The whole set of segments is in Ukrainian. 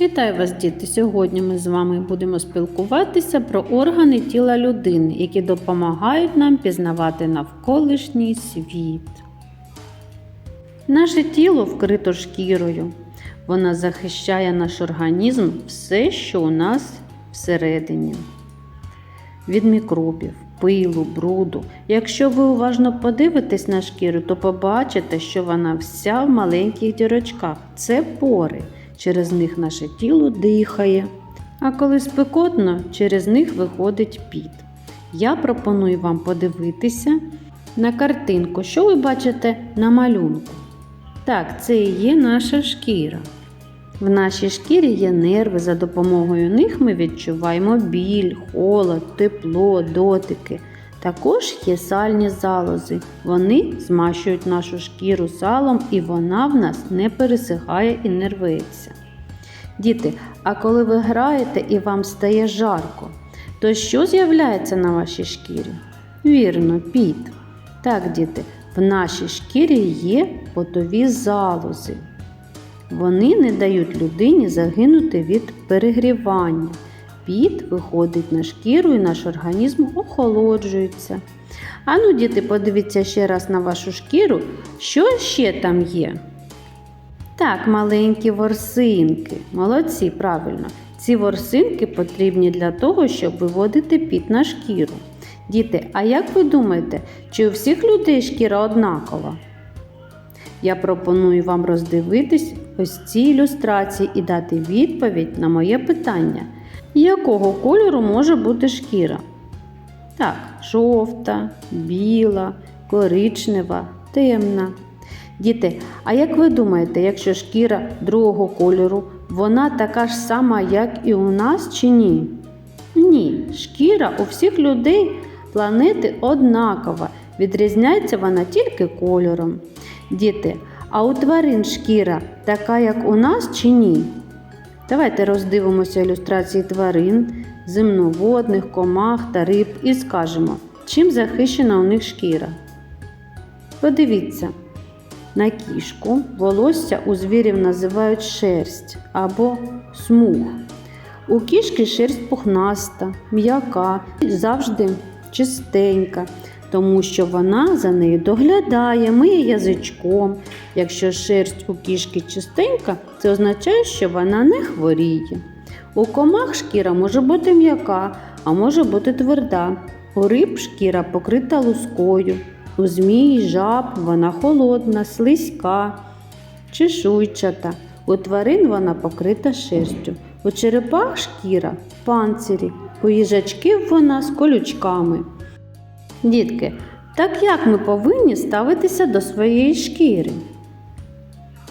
Вітаю вас, діти! Сьогодні ми з вами будемо спілкуватися про органи тіла людини, які допомагають нам пізнавати навколишній світ. Наше тіло вкрито шкірою. Вона захищає наш організм все, що у нас всередині. Від мікробів, пилу, бруду. Якщо ви уважно подивитесь на шкіру, то побачите, що вона вся в маленьких дірочках. Це пори. Через них наше тіло дихає. А коли спекотно, через них виходить піт. Я пропоную вам подивитися на картинку, що ви бачите на малюнку. Так, це і є наша шкіра. В нашій шкірі є нерви, за допомогою них ми відчуваємо біль, холод, тепло, дотики. Також є сальні залози. Вони змащують нашу шкіру салом і вона в нас не пересихає і не рветься. Діти, а коли ви граєте і вам стає жарко, то що з'являється на вашій шкірі? Вірно, піт. Так, діти, в нашій шкірі є потові залози. Вони не дають людині загинути від перегрівання. Піт виходить на шкіру і наш організм охолоджується. Ану, діти, подивіться ще раз на вашу шкіру, що ще там є. Так, маленькі ворсинки. Молодці, правильно. Ці ворсинки потрібні для того, щоб виводити піт на шкіру. Діти, а як ви думаєте, чи у всіх людей шкіра однакова? Я пропоную вам роздивитись ось ці ілюстрації і дати відповідь на моє питання. Якого кольору може бути шкіра? Так, жовта, біла, коричнева, темна. Діти, а як ви думаєте, якщо шкіра другого кольору, вона така ж сама, як і у нас, чи ні? Ні, шкіра у всіх людей планети однакова, відрізняється вона тільки кольором. Діти, а у тварин шкіра така, як у нас, чи ні? Давайте роздивимося ілюстрації тварин, земноводних, комах та риб і скажемо, чим захищена у них шкіра. Подивіться, на кішку волосся у звірів називають шерсть або смуг. У кішки шерсть пухнаста, м'яка, завжди чистенька, тому що вона за нею доглядає, миє язичком. Якщо шерсть у кішки чистенька, це означає, що вона не хворіє. У комах шкіра може бути м'яка, а може бути тверда. У риб шкіра покрита лускою. У змії жаб вона холодна, слизька, чешуйчата. У тварин вона покрита шерстю. У черепах шкіра в панцирі, у їжачків вона з колючками. Дітки, так як ми повинні ставитися до своєї шкіри?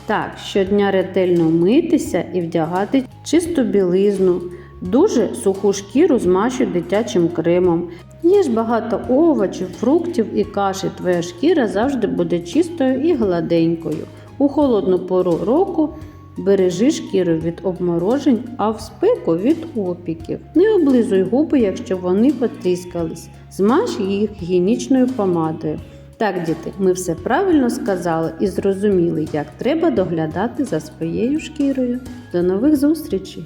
Так, щодня ретельно митися і вдягати чисту білизну. Дуже суху шкіру змащуй дитячим кремом. Їж багато овочів, фруктів і каші. Твоя шкіра завжди буде чистою і гладенькою. У холодну пору року бережи шкіру від обморожень, а в спеку від опіків. Не облизуй губи, якщо вони потріскались. Змаж їх гігієнічною помадою. Так, діти, ми все правильно сказали і зрозуміли, як треба доглядати за своєю шкірою. До нових зустрічей!